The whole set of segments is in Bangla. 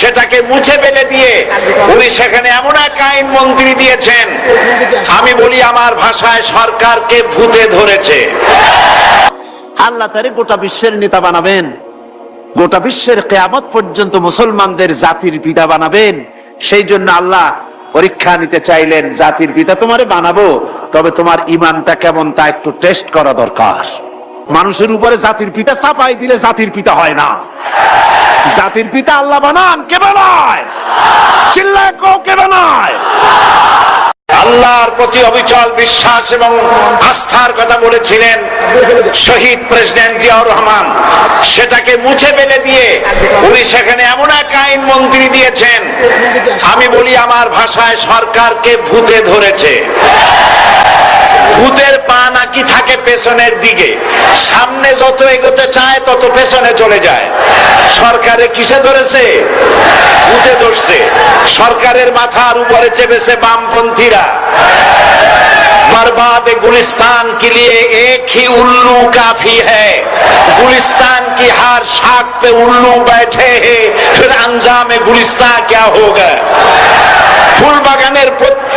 সেটাকে মুছে ফেলে দিয়ে উনি সেখানে এমন এক আইন মন্ত্রী দিয়েছেন। আমি বলি আমার ভাষায় সরকারকে ভূতে ধরেছে। আল্লাহ তারে গোটা বিশ্বের নেতা বানাবেন। গোটা বিশ্বের কেয়ামত পর্যন্ত মুসলমানদের জাতির পিতা বানাবেন। সেই জন্য আল্লাহ পরীক্ষা নিতে চাইলেন জাতির পিতা তোমারে বানাবো তবে তোমার ইমানটা কেমন তা একটু টেস্ট করা দরকার। মানুষের উপরে জাতির পিতা চাপাই দিলে জাতির পিতা হয় না। জাতির পিতা আল্লাহ বানান, কে বানায়? চিল্লায় কে বানায়? আল্লাহর প্রতি অবিচল বিশ্বাস এবং আস্থার কথা বলেছিলেন শহীদ প্রেসিডেন্ট জিয়াউর রহমান। সেটাকে মুছে ফেলে দিয়ে উনি সেখানে এমন এক আইন মন্ত্রী দিয়েছেন। আমি বলি, আমার ভাষায় সরকারকে ভূতে ধরেছে। ভূতের পা নাকি থাকে পেছনের দিকে সামনে যত এগোতে চায় তত পেছনে চলে যায় সরকারে কিসে ধরেছে ভূতে ধরছে সরকারের মাথার উপরে চেপেছে বামপন্থীরা बर्बाद गुलिस्तान के लिए एक ही उल्लू काफी है गुलिस्तान की हर शाख पे उल्लू बैठे हैं फिर अंजाम गुलिस्तान क्या होगा ফুল বাগানের প্রত- এক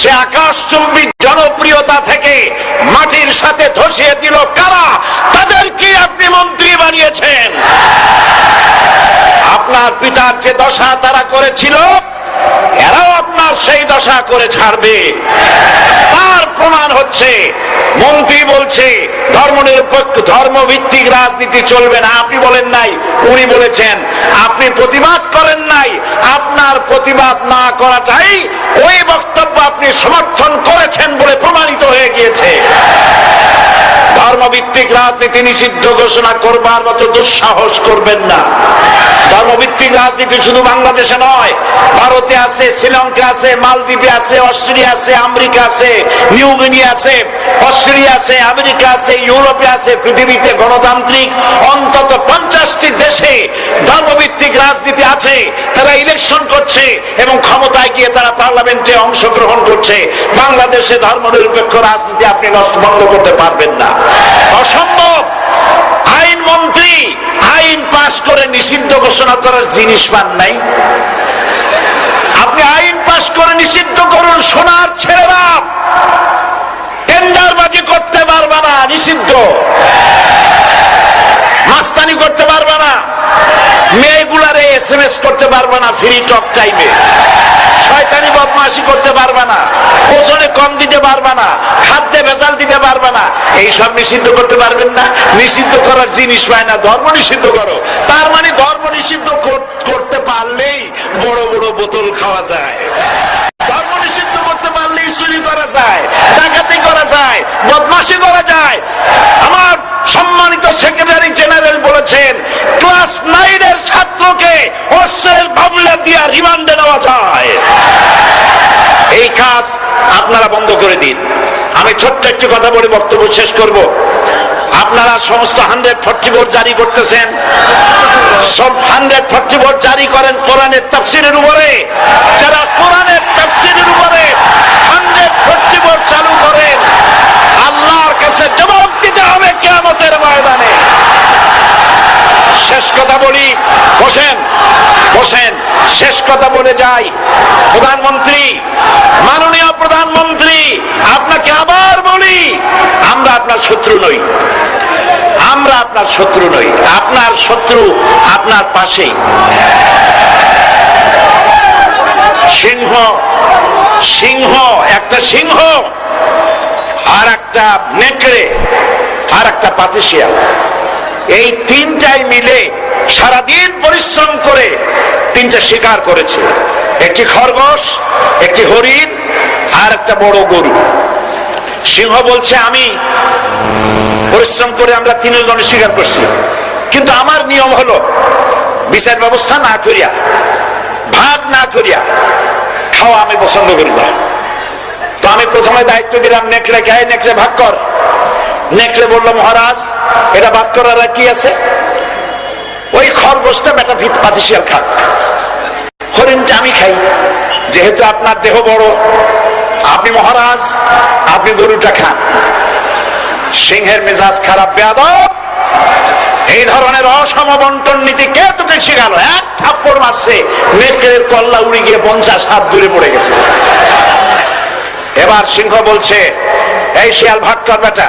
সে আকাশচুম্বী জনপ্রিয়তা থেকে মাটির সাথে ধসিয়ে দিল কারা? তাদেরকে আপনি মন্ত্রী বানিয়েছেন। আপনার পিতার যে দশা তারা করেছিল, এরাও আপনার সেই দশা করে ছাড়বে। তার প্রমাণ হচ্ছে, মন্ত্রী বলছে ধর্ম নিরপেক্ষ ধর্মভিত্তিক রাজনীতি চলবে না। আপনি বলেন নাই, উনি বলেছেন, আপনি প্রতিবাদ করেন নাই। আপনার প্রতিবাদ না করাটাই সমর্থন করেছেন বলে প্রমাণিত হয়ে গিয়েছে ধর্মভিত্তিক রাজনীতি নিষিদ্ধ ঘোষণা করবার মতো দুঃসাহস করবেন না। ধর্মভিত্তিক রাজনীতি শুধু বাংলাদেশে নয়, ভারতে আছে, শ্রীলঙ্কা আছে, মালদ্বীপে আছে, অস্ট্রেলিয়া আছে, আমেরিকা আছে নিউগিনি আছে, অস্ট্রেলিয়া আছে, আমেরিকা আছে, ইউরোপে আছে, পৃথিবীতে গণতান্ত্রিক অন্তত পঞ্চাশটি দেশে ধর্মভিত্তিক রাজনীতি আছে, তারা ইলেকশন করছে এবং ক্ষমতায় গিয়ে তারা পার্লামেন্টে অংশগ্রহণ করছে। বাংলাদেশে ধর্মনিরপেক্ষ রাজনীতি আপনি নষ্ট বন্ধ করতে পারবেন না। অসম্ভব। আইন মন্ত্রী, আইন পাশ করে নিষিদ্ধ ঘোষণা করার জিনিস পান নাই। আপনি আইন পাশ করে নিষিদ্ধ করুন, সোনার ছেলেরা টেন্ডারবাজি করতে পারবে না, নিষিদ্ধ। মাস্তানি করতে পারবে না। মেয়েগুলারে এস এম এস করতে পারবে না ফ্রি টক টাইমে শয়তানি বদমাশি করতে পারবে না। ওজনে কম দিতে পারবে না। খাদ্যে ভেজাল দিতে পারবে না। এইসব নিষিদ্ধ করতে পারবেন না। নিষিদ্ধ করার জিনিস পায় না। ধর্ম নিষিদ্ধ করো। তার মানে ধর্ম নিষিদ্ধ করতে পারলেই বড় বড় বোতল খাওয়া যায়। ধর্ম নিষিদ্ধ করতে পারলেই চুরি করা যায়, ডাকাতি করা যায়, বদমাশি করা যায়। মামলা দিয়া রিমান্ডে নেওয়া যায়। এই কাজ আপনারা বন্ধ করে দিন। আমি ছোট্ট একটি কথা বলে বক্তব্য শেষ করব। আপনারা সমস্ত হান্ড্রেড ফর্টি বোর্ড জারি করতেছেন। সব হান্ড্রেড ফর্টি বোর্ড জারি করেন কোরআনের তাফসিরের উপরে। যারা কোরআনের তাফসিরের উপরে হান্ড্রেড ফর্টি বোর্ড চালু করেন আল্লাহর কাছে জবাব দিতে হবে কেয়ামতের ময়দানে শেষ কথা বলি, বসেন বসেন, শেষ কথা বলে যাই। প্রধানমন্ত্রী, মাননীয় প্রধানমন্ত্রী, আপনাকে আবার বলি, আমরা আপনার শত্রু নই। আমরা আপনার শত্রু নই, আপনার শত্রু আপনার পাশেই সিংহ সিংহ, একটা সিংহ, আর একটা নেকড়ে, আর একটা পাতিশিয়াল। এই তিনটাই মিলে সারাদিন পরিশ্রম করে তিনটা শিকার করেছে। একটি খরগোশ, একটি হরিণ আর একটা বড় গরু। সিংহ বলছে, আমি পরিশ্রম করে আমরা তিনজনে স্বীকার করছি। কিন্তু আমার নিয়ম হলো, বিচার ব্যবস্থা না করিয়া, ভাগ না করিয়া খাওয়া আমি পছন্দ করি না। তো আমি প্রথমে দায়িত্ব দিলাম নেকড়ে গায়ে নেকড়ে ভাগ কর। নেকড়ে বলল, মহারাজ এটা ভাগ করার আর কি আছে? ওই খরগোশটা বেটা ভিত পাতিশিয়াল খাক হরিণটা আমি খাই, যেহেতু আপনার দেহ বড়, আপনি মহারাজ, আপনি গরুটা খান। সিংহের মেজাজ খারাপ, বেয়াদব। এই ধরনের অসম বন্টন নীতি কে তোকে শিখালো? এক থাপ্পড় মারছে নেকড়ের কল্লা উড়ে গিয়ে পঞ্চাশ হাত দূরে পড়ে গেছে। এবার সিংহ বলছে, এই শিয়াল, ভাগ কর বেটা।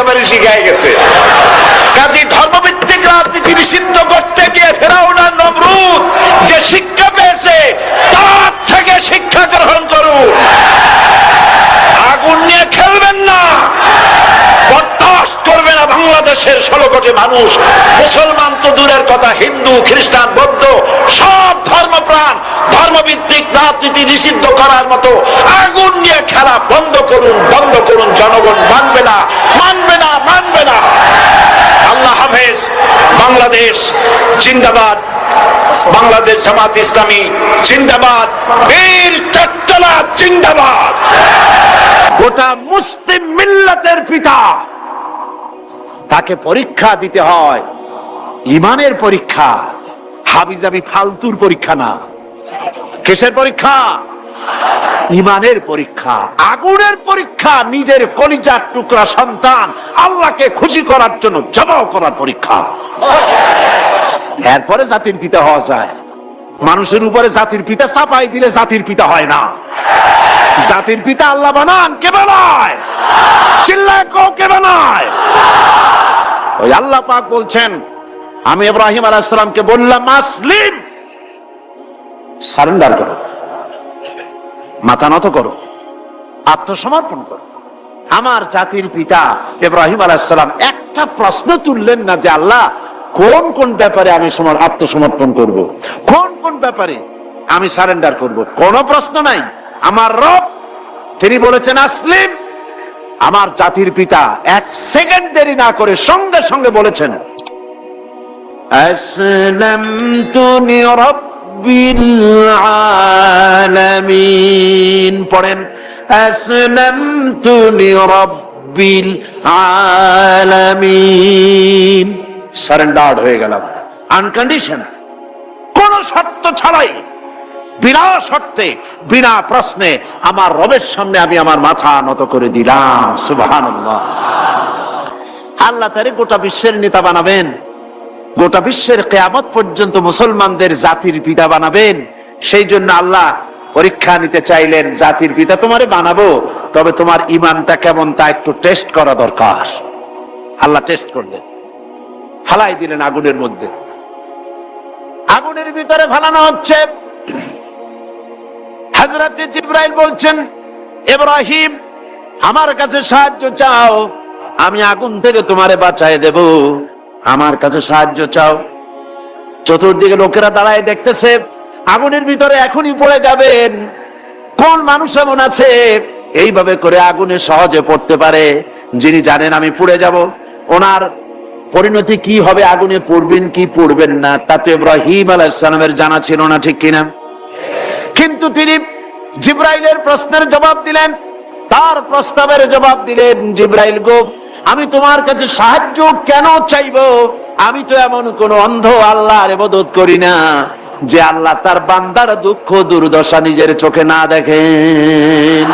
আবার শিখাই গেছে। কাজে ধর্মভিত্তিক রাজনীতি নিষিদ্ধ করতে গিয়ে ফেরাউনা নমরুদ যে শিক্ষা পেয়েছে, তার থেকে শিক্ষা গ্রহণ করুন। আগুন নিয়ে খেলবেন না। করবে না বাংলাদেশের ষোলো কোটি মানুষ। মুসলমান তো দূরের কথা, হিন্দু, খ্রিস্টান, বৌদ্ধ, সব ধর্মপ্রাণ ধর্মভিত্তিক রাজনীতি নিষিদ্ধ করার মতো আগুন নিয়ে খেলা বন্ধ করুন বন্ধ করুন, জনগণ মানবে না মানবে না মানবে না। আল্লাহ হাফেজ, বাংলাদেশ জিন্দাবাদ, বাংলাদেশ জামাত ইসলামী জিন্দাবাদ, বীর চট্টলা জিন্দাবাদ। গোটা মুসলিম মিল্লাতের পিতা, তাকে পরীক্ষা দিতে হয়, ইমানের পরীক্ষা, হাবিজাবি ফালতুর পরীক্ষা না। কিসের পরীক্ষা? ইমানের পরীক্ষা, আগুনের পরীক্ষা, নিজের কলিজার টুকরা সন্তান, আল্লাহকে খুশি করার জন্য জবাও করার পরীক্ষা। এরপরে জাতির পিতা হওয়া যায়। মানুষের উপরে জাতির পিতা চাপাই দিলে জাতির পিতা হয় না। জাতির পিতা আল্লাহ বানান, কে বানায়? চিল্লায় কও, কে বানায়? ওই আল্লাহ পাক বলছেন, আমি ইব্রাহিম আলাইসালামকে বললাম আসলিম সারেন্ডার করো মাথা নত করো আত্মসমর্পণ করো আমার জাতির পিতা ইব্রাহিম আলাইসালাম একটা প্রশ্ন তুললেন না যে, আল্লাহ, কোন কোন ব্যাপারে আমি সমর আত্মসমর্পণ করব। কোন কোন ব্যাপারে আমি সারেন্ডার করব। কোন প্রশ্ন নাই আমার রব, তিনি বলেছেন, আসলিম, আমার জাতির পিতা এক সেকেন্ড দেরি না করে সঙ্গে সঙ্গে বলেছেন আসলামতু লিরাব্বিল আলামিন। পড়েন, আসলামতু লিরাব্বিল আলামিন। সারেন্ডার্ড হয়ে গেলাম। আনকন্ডিশন কোন শর্ত ছাড়াই, বিনা শর্তে, বিনা প্রশ্নে আমার রবের সামনে আমি আমার মাথা নত করে দিলাম। সুবাহান আল্লাহ তারে গোটা বিশ্বের নেতা বানাবেন। গোটা বিশ্বের কেয়ামত পর্যন্ত মুসলমানদের জাতির পিতা বানাবেন। সেই জন্য আল্লাহ পরীক্ষা নিতে চাইলেন, জাতির পিতা তোমারে বানাবো, তবে তোমার ইমানটা কেমন তা একটু টেস্ট করা দরকার। আল্লাহ টেস্ট করলেন। ফালাই দিলেন আগুনের মধ্যে। আগুনের ভিতরে ফালানো হচ্ছে। হাজরাতে জিব্রাইল বলছেন, ইব্রাহিম, আমার কাছে সাহায্য চাও, আমি আগুন থেকে তোমারে বাঁচায় দেব। আমার কাছে সাহায্য চাও। চতুর্দিকে লোকেরা দাঁড়ায় দেখতেছে, আগুনের ভিতরে এখনই পড়ে যাবেন। কোন মানুষ এমন আছে? এইভাবে করে আগুনে সহজে পড়তে পারে। যিনি জানেন আমি পুড়ে যাব। ওনার পরিণতি কি হবে, আগুনে পড়বেন কি পড়বেন না তাতে ইব্রাহিম আলাইসালামের জানা ছিল না, ঠিক কিনা? কিন্তু তিনি জিব্রাইলের প্রশ্নের জবাব দিলেন। তার প্রস্তাবের জবাব দিলেন, জিব্রাইল গো আমি তোমার কাছে সাহায্য কেন চাইব? আমি তো এমন কোন অন্ধ আল্লাহর ইবাদত করি না, যে আল্লাহ তার বান্দার দুঃখ দুর্দশা নিজের চোখে না দেখেন।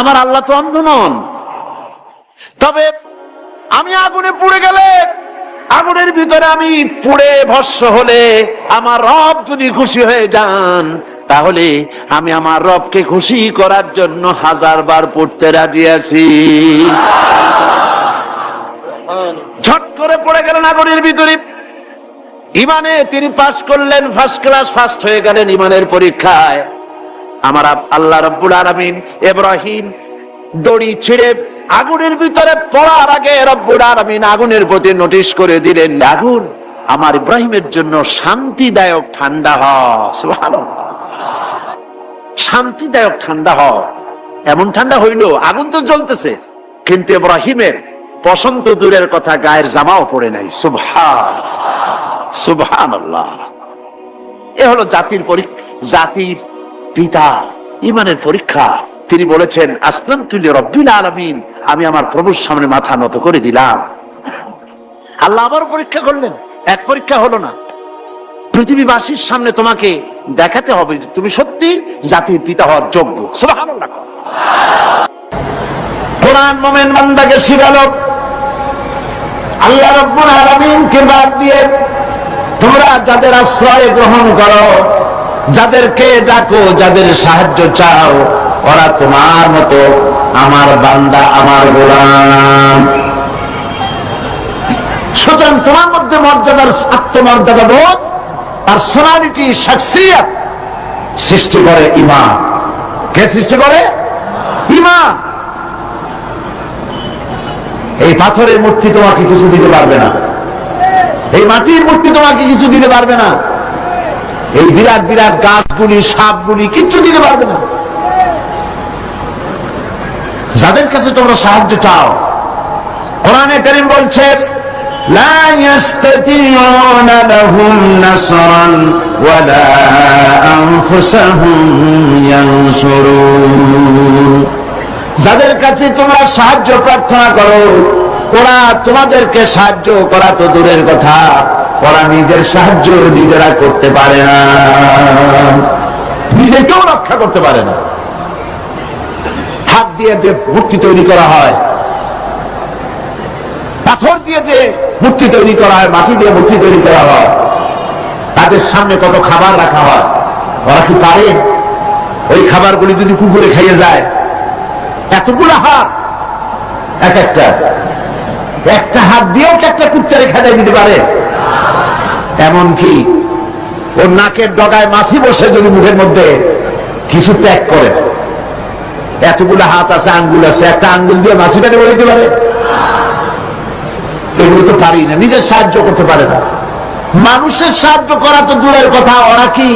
আমার আল্লাহ তো অন্ধ নন। তবে আমি আগুনে পুড়ে গেলে, আগুনের ভিতরে আমি পুড়ে ভস্য হলে আমার রব যদি খুশি হয়ে যান তাহলে আমি আমার রবকে খুশি করার জন্য হাজার বার পড়তে রাজি আছি। ঝট করে পড়ে গেলেন আগুনের ভিতরে। ইমানে তিনি পাশ করলেন ফার্স্ট ক্লাস ফার্স্ট হয়ে গেলেন ইমানের পরীক্ষায়। আমার আল্লাহ রব্বুল আলমিন এব্রাহিম দড়ি ছিঁড়ে আগুনের ভিতরে পড়ার আগে রব্বুল আলমিন আগুনের প্রতি নোটিশ করে দিলেন, আগুন আমার ইব্রাহিমের জন্য শান্তিদায়ক ঠান্ডা হ। সুবহানাল্লাহ। শান্তিদায়ক ঠান্ডা হ এমন ঠান্ডা হইল, আগুন তো জ্বলতেছে। কিন্তু ইব্রাহিমের বসন্ত দূরের কথা গায়ের জামাও পড়ে নাই। সুবহান সুবহান এ হলো জাতির জাতির পিতা ইমানের পরীক্ষা। তিনি বলেছেন আসলাম তুল্য রব্বিল আলমিন। আমি আমার প্রভুর সামনে মাথা নত করে দিলাম। আল্লাহ আবার পরীক্ষা করলেন। এক পরীক্ষা হলো না। পৃথিবীবাসীর সামনে তোমাকে দেখাতে হবে যে তুমি সত্যি জাতির পিতা হওয়ার যোগ্য। আল্লাহ বাদ দিয়ে তোমরা যাদের আশ্রয় গ্রহণ করো, যাদেরকে ডাকো, যাদের সাহায্য চাও, ওরা তোমার মতো আমার বান্দা, আমার গোলাম। সুতরাং তোমার মধ্যে মর্যাদার আত্মমর্যাদা বোধ পার্সোনালিটি শাকসিয়াত সৃষ্টি করে ইমান। কে সৃষ্টি করে? ইমান। এই পাথরের মূর্তি তোমাকে কিছু দিতে পারবে না। এই মাটির মূর্তি তোমাকে কিছু দিতে পারবে না। এই বিরাট বিরাট গাছগুলি, সাপগুলি কিচ্ছু দিতে পারবে না। যাদের কাছে তোমরা সাহায্য চাও, কোরআনে করিম বলছে لا يستطيعون لهم نصرا ولا أنفسهم ينصرون যাদের কাছে তোমরা সাহায্য প্রার্থনা করো ওরা তোমাদেরকে সাহায্য করা তো দূরের কথা ওরা নিজের সাহায্য নিজেরা করতে পারে না নিজেকেও রক্ষা করতে পারে না হাত দিয়ে যে মূর্তি তৈরি করা হয় মূর্তি তৈরি করা হয়, মাটি দিয়ে মূর্তি তৈরি করা হয়। তাদের সামনে কত খাবার রাখা হয়, ওরা কি পারে? ওই খাবারগুলি যদি কুকুরে খাইয়ে যায়, এতগুলো হাত, এক একটা। একটা হাত দিয়েও একটা কুত্তারে খেদাই দিতে পারে? এমন কি ওর নাকের ডগায় মাছি বসে যদি মুখের মধ্যে কিছু ত্যাগ করে, এতগুলো হাত আছে, আঙ্গুল আছে, একটা আঙ্গুল দিয়ে মাছি পেটে বলে দিতে পারে। এগুলো তো পারি না, নিজের সাহায্য করতে পারে না। মানুষের সাহায্য করা তো দূরের কথা, ওরা কি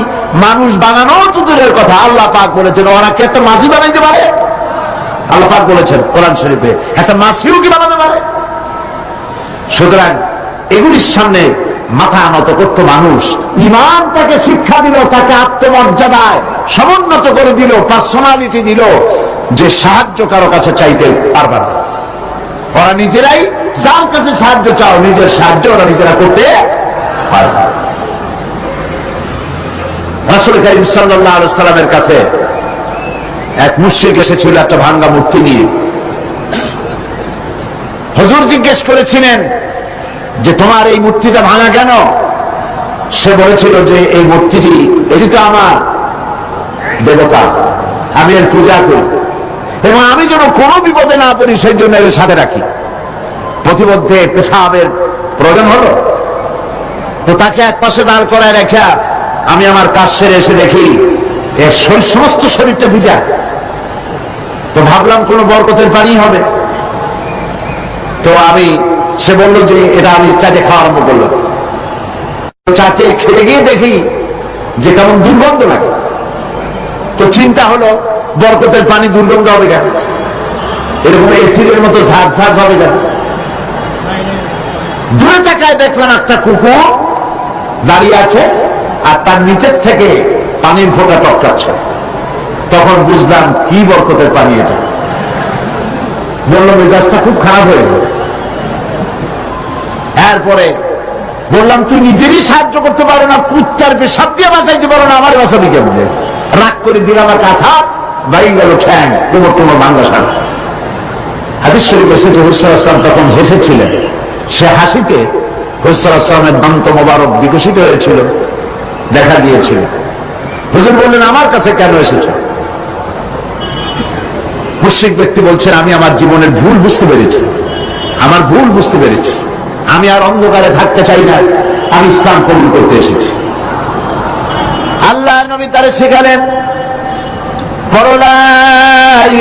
মানুষ বানানো তো দূরের কথা? আল্লাহ পাক বলেছেন, ওরা কি একটা মাছি বানাইতে পারে? আল্লাহ পাক বলেছেন কোরআন শরীফে, একটা মাছিও কি বানাতে পারে? সুতরাং এগুলির সামনে মাথা নত করতো মানুষ। ইমান তাকে শিক্ষা দিল, তাকে আত্মমর্যাদায় সমুন্নত করে দিল পার্সোনালিটি দিল, যে সাহায্য কারও কাছে চাইতে পারবে না। ওরা নিজেরাই যার কাছে সাহায্য চাও, নিজের সাহায্য ওরা নিজেরা করতে পারবে। করিম আলাইহি সাল্লামের কাছে এক মুশরিক এসেছিল একটা ভাঙ্গা মূর্তি নিয়ে। হুজুর জিজ্ঞেস করেছিলেন যে, তোমার এই মূর্তিটা ভাঙা কেন? সে বলেছিল যে, এই মূর্তিটি, এটি তো আমার দেবতা, আমি এর পূজা করি। এবং আমি যেন কোনো বিপদে না পড়ি, সেই জন্য এর সাথে রাখি। প্রতিমধ্যে পেশাবের প্রয়োজন হলো? তো তাকে এক পাশে দাঁড় করায় রেখা আমি আমার কাজ সেরে এসে দেখি এর শরীর, সমস্ত শরীরটা ভিজা তো ভাবলাম কোনো বরকতের পানি হবে। তো আমি, সে বলল যে, এটা আমি চাটে খাওয়া আরম্ভ করলাম। চাটে খেতে গিয়ে দেখি যে কেমন দুর্গন্ধ লাগে। তো চিন্তা হলো, বরকতের পানি দুর্গন্ধ হবে কেন? এরকম এসিডের মতো ঝাঁজ ঝাঁজ হবে কেন? দূরে তাকায় দেখলাম একটা কুকুর দাঁড়িয়ে আছে আর তার নিচের থেকে পানির ফোঁটা টপকাচ্ছে। তখন বুঝলাম, কি বরকতের পানি এটা। বলল, মেজাজটা খুব খারাপ হয়ে গেল। এরপরে বললাম, তুই নিজেরই সাহায্য করতে পারো না, কুত্তার পেশাব দিয়ে বাঁচাইতে পারো না আমার বাঁচাবি কেমনে? রাগ করে দিলাম আমার কাছা বাড়ি গেল ঠ্যাং, কোমর টোমর ভাঙ্গা সার হাদিস শরীফ এসেছে আসলাম তখন হেসেছিলেন। সে হাসিতে হুসর দন্ত মোবারক বিকশিত হয়েছিল, দেখা দিয়েছিল। হুজুর বললেন, আমার কাছে কেন এসেছ? মুশ্রিক ব্যক্তি বলছেন, আমি আমার জীবনের ভুল বুঝতে পেরেছি। আমার ভুল বুঝতে পেরেছি। আমি আর অন্ধকারে থাকতে চাই না। আমি ইসলাম কবুল করতে এসেছি। আল্লাহ নবী তারে শেখালেন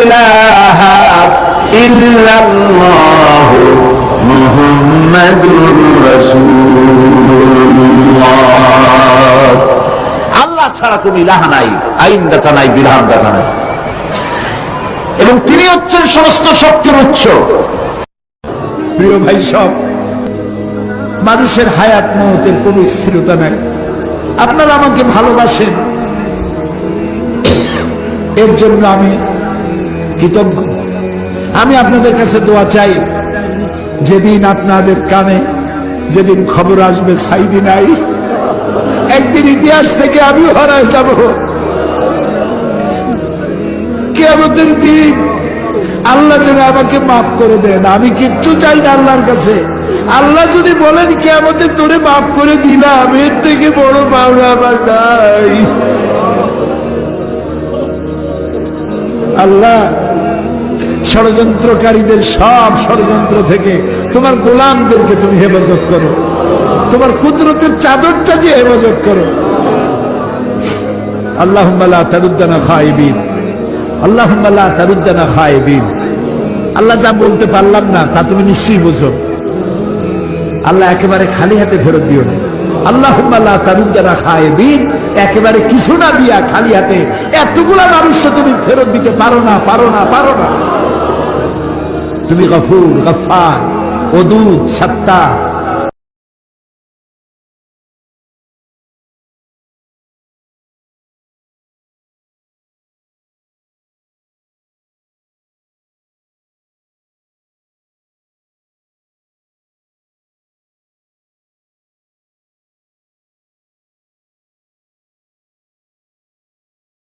ইল্লাল্লাহ রাসূলুল্লাহ আল্লাহ ছাড়া কোন ইলাহা নাই আইন দাতা নাই বিধান দাতা নাই। এবং তিনি হচ্ছেন সমস্ত শক্তির উৎস। প্রিয় ভাই সব, মানুষের হায়াত মহতের কোন স্থিরতা নাই। আপনারা আমাকে ভালোবাসেন। এর জন্য আমি কৃতজ্ঞ। আমি আপনাদের কাছে দোয়া চাই। যেদিন আপনাদের কানে, যেদিন খবর আসবে, সাইদি নাই। একদিন ইতিহাস থেকে আমিও হারায় যাব। কেমতের দিন আল্লাহ যেন আমাকে মাফ করে দেন। আমি কিচ্ছু চাই না আল্লাহর কাছে। আল্লাহ যদি বলেন কি আমাদের তোরে মাফ করে দিলাম, এর থেকে বড় পাওনা আমার নাই। আল্লাহ ষড়যন্ত্রকারীদের সব ষড়যন্ত্র থেকে তোমার গোলামদেরকে তুমি হেফাজত করো। তোমার কুদরতের চাদরটা দিয়ে হেফাজত করো। আল্লাহ তারুদ্দানা খাইবিন। আল্লাহ তারুদ্দানা খাইবিন। আল্লাহ যা বলতে পারলাম না, তা তুমি নিশ্চয়ই বোঝো। আল্লাহ একেবারে খালি হাতে ফেরত দিও না। আল্লাহ তারুদ্দানা খাইবিন, একেবারে কিছু না দিয়া খালি হাতে এতগুলা মানুষ তুমি ফেরত দিতে পারো না পারো না পারো না। তুমি গফুর গফার ওদুদ সত্তা